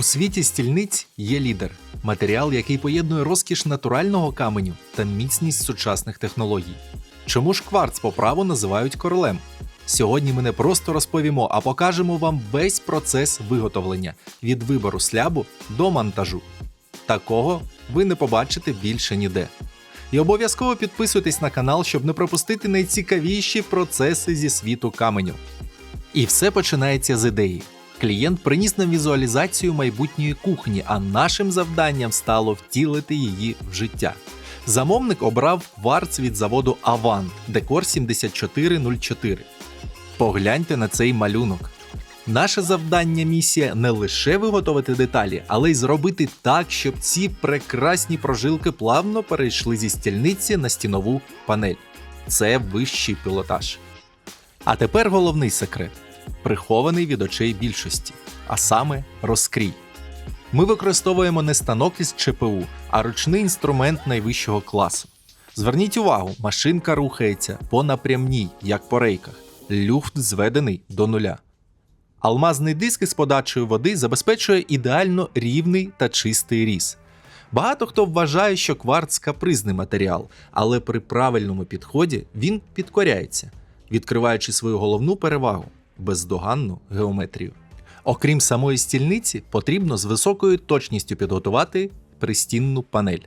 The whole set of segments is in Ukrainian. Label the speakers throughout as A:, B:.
A: У світі стільниць є лідер матеріал, який поєднує розкіш натурального каменю та міцність сучасних технологій. Чому ж кварц по праву називають королем? Сьогодні ми не просто розповімо, а покажемо вам весь процес виготовлення від вибору слябу до монтажу. Такого ви не побачите більше ніде. І обов'язково підписуйтесь на канал, щоб не пропустити найцікавіші процеси зі світу каменю. І все починається з ідеї. Клієнт приніс нам візуалізацію майбутньої кухні, а нашим завданням стало втілити її в життя. Замовник обрав кварц від заводу Avant Декор 7404. Погляньте на цей малюнок. Наше завдання місія не лише виготовити деталі, але й зробити так, щоб ці прекрасні прожилки плавно перейшли зі стільниці на стінову панель. Це вищий пілотаж. А тепер головний секрет прихований від очей більшості, а саме розкрій. Ми використовуємо не станок із ЧПУ, а ручний інструмент найвищого класу. Зверніть увагу, машинка рухається по напрямній, як по рейках, люфт зведений до нуля. Алмазний диск із подачею води забезпечує ідеально рівний та чистий різ. Багато хто вважає, що кварц капризний матеріал, але при правильному підході він підкоряється, відкриваючи свою головну перевагу бездоганну геометрію. Окрім самої стільниці, потрібно з високою точністю підготувати пристінну панель.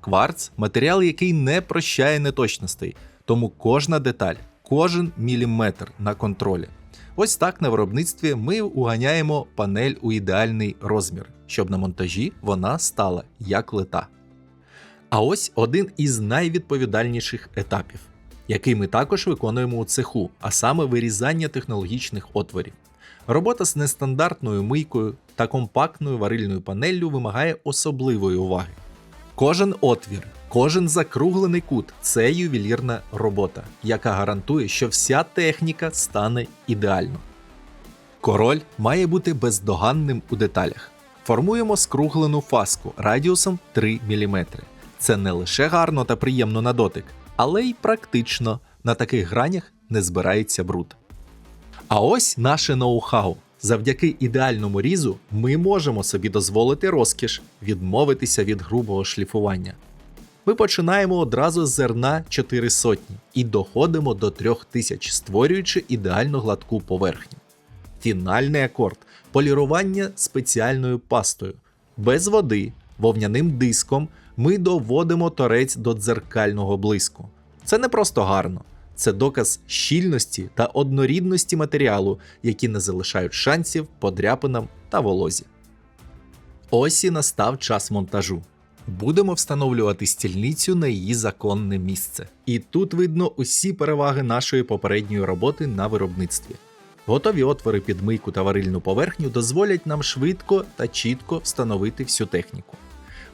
A: Кварц матеріал, який не прощає неточностей, тому кожна деталь, кожен міліметр на контролі. Ось так на виробництві ми уганяємо панель у ідеальний розмір, щоб на монтажі вона стала як лита. А ось один із найвідповідальніших етапів, який ми також виконуємо у цеху, а саме вирізання технологічних отворів. Робота з нестандартною мийкою та компактною варильною панеллю вимагає особливої уваги. Кожен отвір, кожен закруглений кут це ювелірна робота, яка гарантує, що вся техніка стане ідеально. Король має бути бездоганним у деталях. Формуємо скруглену фаску радіусом 3 мм. Це не лише гарно та приємно на дотик, але й практично на таких гранях не збирається бруд. А ось наше ноу-хау. Завдяки ідеальному різу ми можемо собі дозволити розкіш відмовитися від грубого шліфування. Ми починаємо одразу з зерна 4 сотні і доходимо до 3000, створюючи ідеально гладку поверхню. Фінальний акорд полірування спеціальною пастою. Без води, вовняним диском ми доводимо торець до дзеркального блиску. Це не просто гарно, це доказ щільності та однорідності матеріалу, які не залишають шансів подряпинам та волозі. Ось і настав час монтажу. Будемо встановлювати стільницю на її законне місце. І тут видно усі переваги нашої попередньої роботи на виробництві. Готові отвори під мийку та варильну поверхню дозволять нам швидко та чітко встановити всю техніку.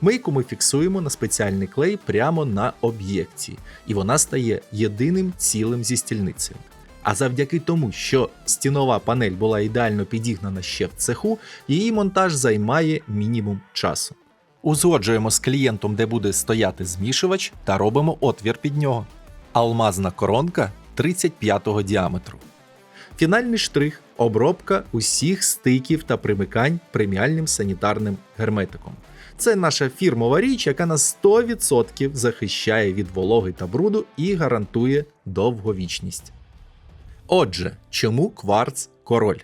A: Мийку ми фіксуємо на спеціальний клей прямо на об'єкції, і вона стає єдиним цілим зі стільницею. А завдяки тому, що стінова панель була ідеально підігнана ще в цеху, її монтаж займає мінімум часу. Узгоджуємо з клієнтом, де буде стояти змішувач, та робимо отвір під нього. Алмазна коронка 35-го діаметру. Фінальний штрих обробка усіх стиків та примикань преміальним санітарним герметиком. Це наша фірмова річ, яка на 100% захищає від вологи та бруду і гарантує довговічність. Отже, чому кварц король?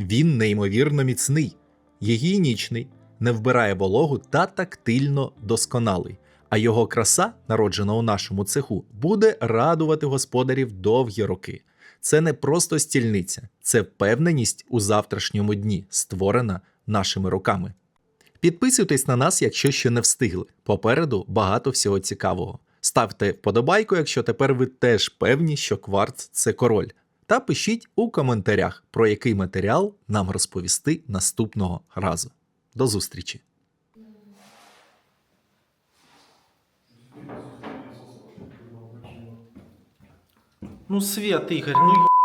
A: Він неймовірно міцний, гігієнічний, не вбирає вологу та тактильно досконалий. А його краса, народжена у нашому цеху, буде радувати господарів довгі роки. Це не просто стільниця, це впевненість у завтрашньому дні, створена нашими руками. Підписуйтесь на нас, якщо ще не встигли. Попереду багато всього цікавого. Ставте вподобайку, якщо тепер ви теж певні, що кварц це король. Та пишіть у коментарях, про який матеріал нам розповісти наступного разу. До зустрічі!
B: Ну, Свет, Игорь, ну